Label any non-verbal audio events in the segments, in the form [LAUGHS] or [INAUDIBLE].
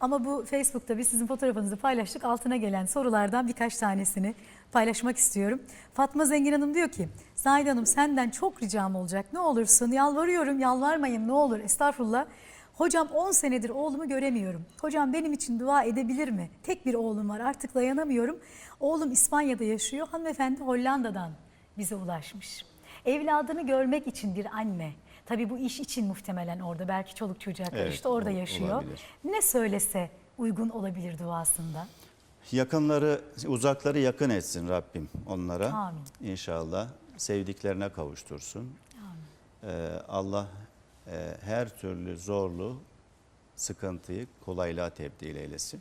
Ama bu Facebook'ta biz sizin fotoğrafınızı paylaştık. Altına gelen sorulardan birkaç tanesini paylaşmak istiyorum. Fatma Zengin Hanım diyor ki, Zahide Hanım senden çok ricam olacak. Ne olursun yalvarıyorum, yalvarmayın ne olur. Estağfurullah. Hocam 10 senedir oğlumu göremiyorum. Hocam benim için dua edebilir mi? Tek bir oğlum var artık dayanamıyorum. Oğlum İspanya'da yaşıyor. Hanımefendi Hollanda'dan bize ulaşmış. Evladını görmek için bir anne. Tabii bu iş için muhtemelen orada. Belki çoluk çocuğa Evet, karıştı orada ol- yaşıyor. olabilir. Ne söylese uygun olabilir duasında? Yakınları, uzakları yakın etsin Rabbim onlara. Amin. İnşallah sevdiklerine kavuştursun. Ee, Allah e, her türlü zorlu sıkıntıyı kolaylığa tebdil eylesin.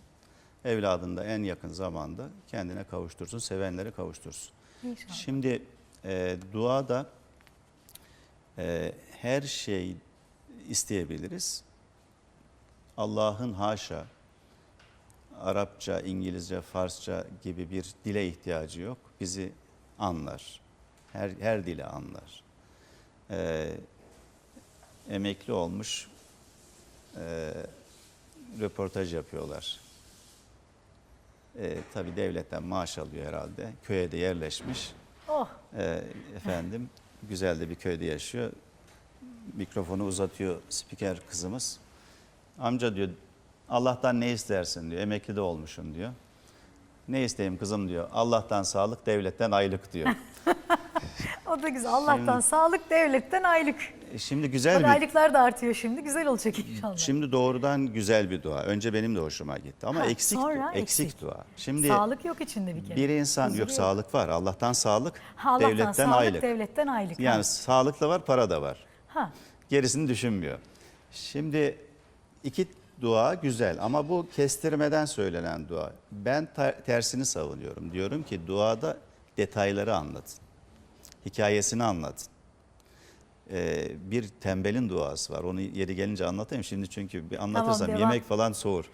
Evladını da en yakın zamanda kendine kavuştursun, sevenlere kavuştursun. İnşallah. Şimdi e, duada e, her şey isteyebiliriz. Allah'ın haşa Arapça, İngilizce, Farsça gibi bir dile ihtiyacı yok. Bizi anlar. Her, her dili anlar. Ee, emekli olmuş e, röportaj yapıyorlar. Ee, tabii devletten maaş alıyor herhalde. Köye de yerleşmiş. Oh Ee, efendim güzel de bir köyde yaşıyor. Mikrofonu uzatıyor spiker kızımız. Amca diyor Allah'tan ne istersin diyor. Emekli de olmuşsun diyor. Ne isteyeyim kızım diyor. Allah'tan sağlık, devletten aylık diyor. [LAUGHS] o da güzel. Allah'tan sağlık, devletten aylık. E, Şimdi güzel bir aylıklar da artıyor şimdi. Güzel olacak inşallah. Şimdi doğrudan güzel bir dua. Önce benim de hoşuma gitti ama Ha, eksik sonra eksik, eksik. dua. Şimdi Sağlık yok içinde bir kere. bir insan Huzuru yok sağlık var. Allah'tan sağlık, Ha, Allah'tan devletten sağlık, aylık. devletten aylık. Yani Ha. sağlık da var, para da var. Ha. Gerisini düşünmüyor. Şimdi iki dua güzel ama bu kestirmeden söylenen dua. Ben tersini savunuyorum. Diyorum ki duada detayları anlatın. Hikayesini anlatın. Ee, bir tembelin duası var. Onu yeri gelince anlatayım. Şimdi çünkü bir anlatırsam devam. yemek falan soğur.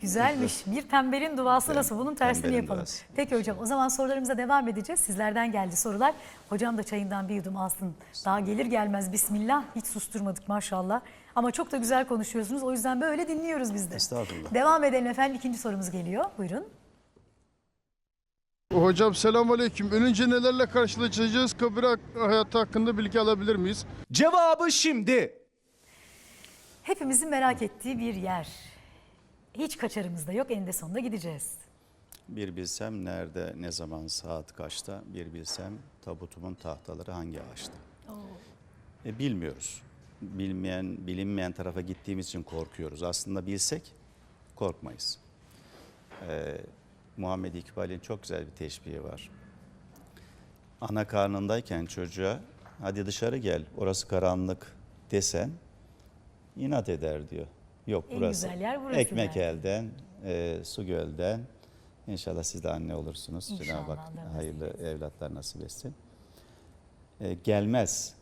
Güzelmiş. Bir tembelin duası nasıl? Bunun tersini Tembelin yapalım. duası. Peki hocam o zaman sorularımıza devam edeceğiz. Sizlerden geldi sorular. Hocam da çayından bir yudum alsın. Daha gelir gelmez bismillah. Hiç susturmadık maşallah. Ama çok da güzel konuşuyorsunuz. O yüzden böyle dinliyoruz biz de. Estağfurullah. Devam edelim efendim. İkinci sorumuz geliyor. Buyurun. Hocam selamünaleyküm. Ölünce nelerle karşılaşacağız? Kabir hayatı hakkında bilgi alabilir miyiz? Cevabı şimdi. Hepimizin merak ettiği bir yer. Hiç kaçarımız da yok. Eninde sonunda gideceğiz. Bir bilsem nerede, ne zaman, saat kaçta, bir bilsem tabutumun tahtaları hangi ağaçta. E, bilmiyoruz. Bilmeyen, bilinmeyen tarafa gittiğimiz için korkuyoruz. Aslında bilsek korkmayız. E, Muhammed İkbal'in çok güzel bir teşbihi var. Ana karnındayken çocuğa hadi dışarı gel orası karanlık desen inat eder diyor. Yok En burası. güzel yer burası Ekmek der. elden, e, su gölden. İnşallah siz de anne olursunuz. İnşallah, Cenab-ı Hak hayırlı evlatlar nasip etsin. E, gelmez.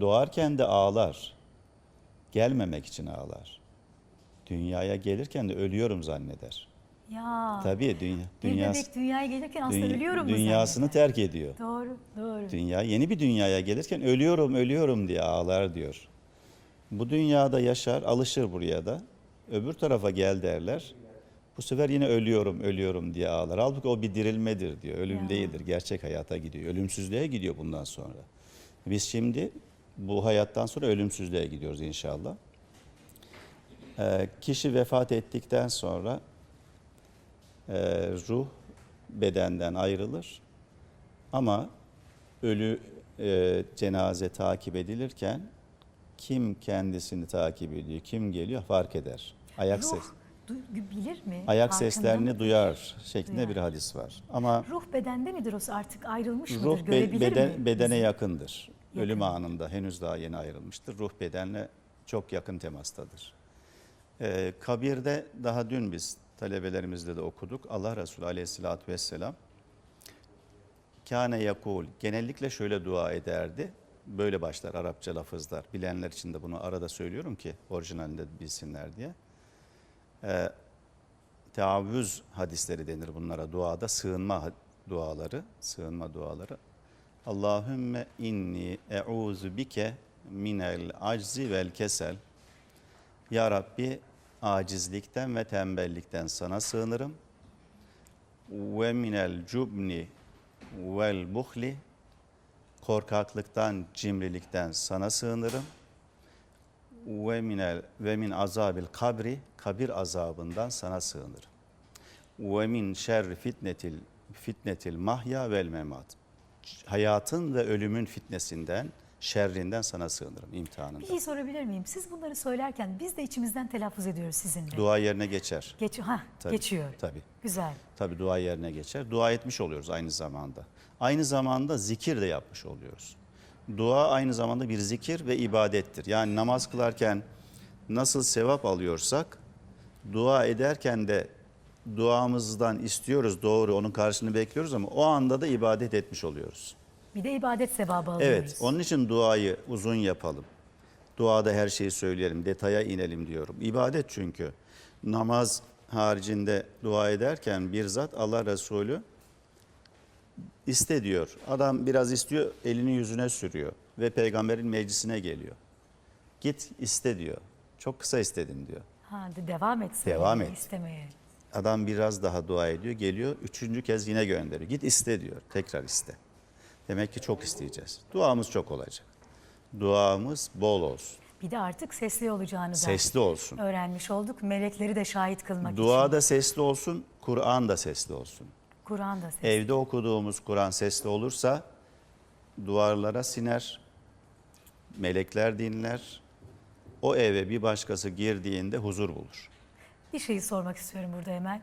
Doğarken de ağlar. Gelmemek için ağlar. Dünyaya gelirken de ölüyorum zanneder. Ya. Tabii dünya, bebek dünyaya gelirken aslında dünya- ölüyorum dünyasını zanneder? terk ediyor. Doğru, doğru. Dünya yeni bir dünyaya gelirken ölüyorum ölüyorum diye ağlar diyor. Bu dünyada yaşar, alışır buraya da. Öbür tarafa gel derler. Bu sefer yine ölüyorum ölüyorum diye ağlar. Halbuki o bir dirilmedir diyor. Ölüm Ya. değildir. Gerçek hayata gidiyor. Ölümsüzlüğe gidiyor bundan sonra. Biz şimdi bu hayattan sonra ölümsüzlüğe gidiyoruz inşallah. Ee, kişi vefat ettikten sonra e, ruh bedenden ayrılır. Ama ölü e, cenaze takip edilirken kim kendisini takip ediyor, kim geliyor fark eder. Ayak Ruh ses bilir mi? ayak Farkında seslerini mı? duyar şeklinde Duyar. bir hadis var. Ama Ruh bedende midir o artık ayrılmış mıdır? ruh Görebilir beden, mi? bedene yakındır. Ölüm Yakın. anında henüz daha yeni ayrılmıştır. Ruh bedenle çok yakın temastadır. Ee, kabirde daha dün biz talebelerimizle de okuduk. Allah Resulü aleyhissalatü vesselam Kâne yakul genellikle şöyle dua ederdi. Böyle başlar Arapça lafızlar. Bilenler için de bunu arada söylüyorum ki orijinalinde bilsinler diye. Ee, teavüz hadisleri denir bunlara duada. Sığınma duaları, sığınma duaları. Allahümme inni e'uzu bike minel aczi vel kesel. Ya Rabbi acizlikten ve tembellikten sana sığınırım. Ve minel cubni vel buhli korkaklıktan, cimrilikten sana sığınırım. Ve minel ve min azabil kabri kabir azabından sana sığınırım. Ve min şerri fitnetil fitnetil mahya vel memat. Hayatın ve ölümün fitnesinden, şerrinden sana sığınırım Bir imtihanında. şey sorabilir miyim? Siz bunları söylerken biz de içimizden telaffuz ediyoruz sizinle. Dua yerine geçer. Geç, ha, Tabii, geçiyor. Tabii. Güzel. Tabii dua yerine geçer. Dua etmiş oluyoruz aynı zamanda. Aynı zamanda zikir de yapmış oluyoruz. Dua aynı zamanda bir zikir ve ibadettir. Yani namaz kılarken nasıl sevap alıyorsak dua ederken de duamızdan istiyoruz doğru onun karşılığını bekliyoruz ama o anda da ibadet etmiş oluyoruz. Bir de ibadet sevabı alıyoruz. Evet, onun için duayı uzun yapalım. Duada her şeyi söyleyelim, detaya inelim diyorum. İbadet çünkü. Namaz haricinde dua ederken bir zat Allah Resulü iste diyor. Adam biraz istiyor, elini yüzüne sürüyor ve peygamberin meclisine geliyor. Git iste diyor. Çok kısa istedin diyor. Ha, de devam etsin. Devam et. istemeye. Adam biraz daha dua ediyor, geliyor. Üçüncü kez yine gönderiyor. Git iste diyor. Tekrar iste. Demek ki çok isteyeceğiz. Duamız çok olacak. Duamız bol olsun. Bir de artık sesli olacağını da Sesli olsun. öğrenmiş olduk. Melekleri de şahit kılmak Dua için. da sesli olsun, Kur'an da sesli olsun. Kur'an da sesli. Evde okuduğumuz Kur'an sesli olursa duvarlara siner, melekler dinler. O eve bir başkası girdiğinde huzur bulur. Bir şeyi sormak istiyorum burada hemen.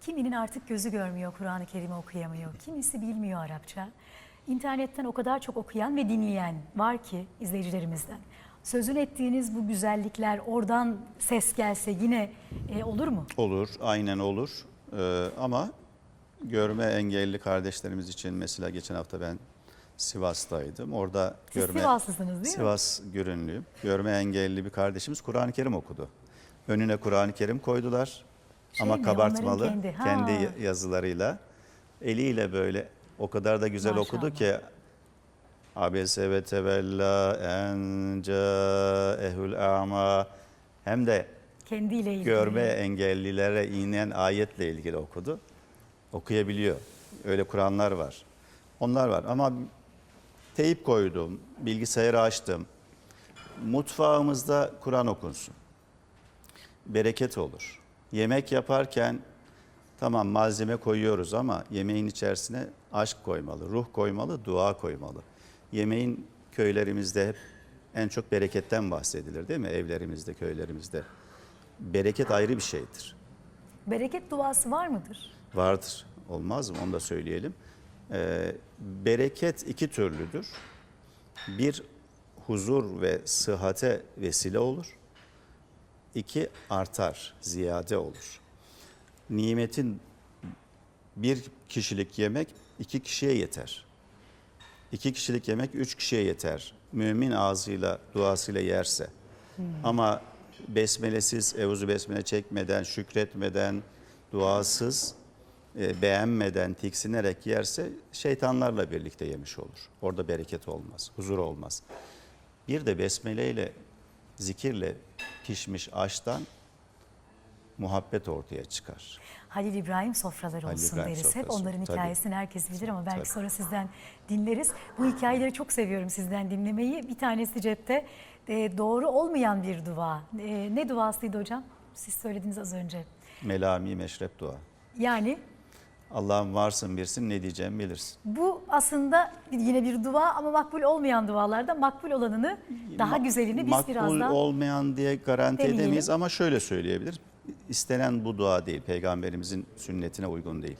Kiminin artık gözü görmüyor, Kur'an-ı Kerim'i okuyamıyor. Kimisi bilmiyor Arapça. İnternetten o kadar çok okuyan ve dinleyen var ki izleyicilerimizden. Sözün ettiğiniz bu güzellikler oradan ses gelse yine e, olur mu? Olur, aynen olur. Ee, ama görme engelli kardeşlerimiz için mesela geçen hafta ben Sivas'taydım. Orada Siz görme Sivaslısınız değil mi? Sivas görünlüyüm. Görme engelli bir kardeşimiz Kur'an-ı Kerim okudu. Önüne Kur'an-ı Kerim koydular. Şey ama mi, kabartmalı kendi, ha. kendi yazılarıyla eliyle böyle o kadar da güzel okudu Maşallah. ki Abese ve tevella enca ehul ama hem de Kendiyle ilgili. görme engellilere inen ayetle ilgili okudu. Okuyabiliyor. Öyle Kur'anlar var. Onlar var ama teyip koydum, bilgisayarı açtım. Mutfağımızda Kur'an okunsun. Bereket olur. Yemek yaparken tamam malzeme koyuyoruz ama yemeğin içerisine aşk koymalı, ruh koymalı, dua koymalı. Yemeğin köylerimizde hep en çok bereketten bahsedilir değil mi? Evlerimizde, köylerimizde. Bereket ayrı bir şeydir. Bereket duası var mıdır? Vardır. Olmaz mı? Onu da söyleyelim. Ee, bereket iki türlüdür. Bir, huzur ve sıhhate vesile olur. İki, artar, ziyade olur. Nimetin bir kişilik yemek iki kişiye yeter. İki kişilik yemek üç kişiye yeter. Mümin ağzıyla, duasıyla yerse. Ama besmelesiz, evuzu besmele çekmeden, şükretmeden, duasız, e, beğenmeden, tiksinerek yerse şeytanlarla birlikte yemiş olur. Orada bereket olmaz, huzur olmaz. Bir de besmeleyle, zikirle pişmiş aştan muhabbet ortaya çıkar. Halil İbrahim sofraları Halil olsun İbrahim deriz. Hep onların tabii. hikayesini herkes bilir ama belki Tabii. sonra sizden dinleriz. Bu hikayeleri çok seviyorum sizden dinlemeyi. Bir tanesi cepte e, doğru olmayan bir dua. E, ne duasıydı hocam? Siz söylediniz az önce. Melami meşrep dua. Yani Allah'ım varsın bilsin ne diyeceğimi bilirsin. bu aslında yine bir dua ama makbul olmayan dualarda makbul olanını daha Ma- güzelini biz makbul biraz daha olmayan diye garanti demeyelim. edemeyiz ama şöyle söyleyebilir. İstenen bu dua değil, peygamberimizin sünnetine uygun değil.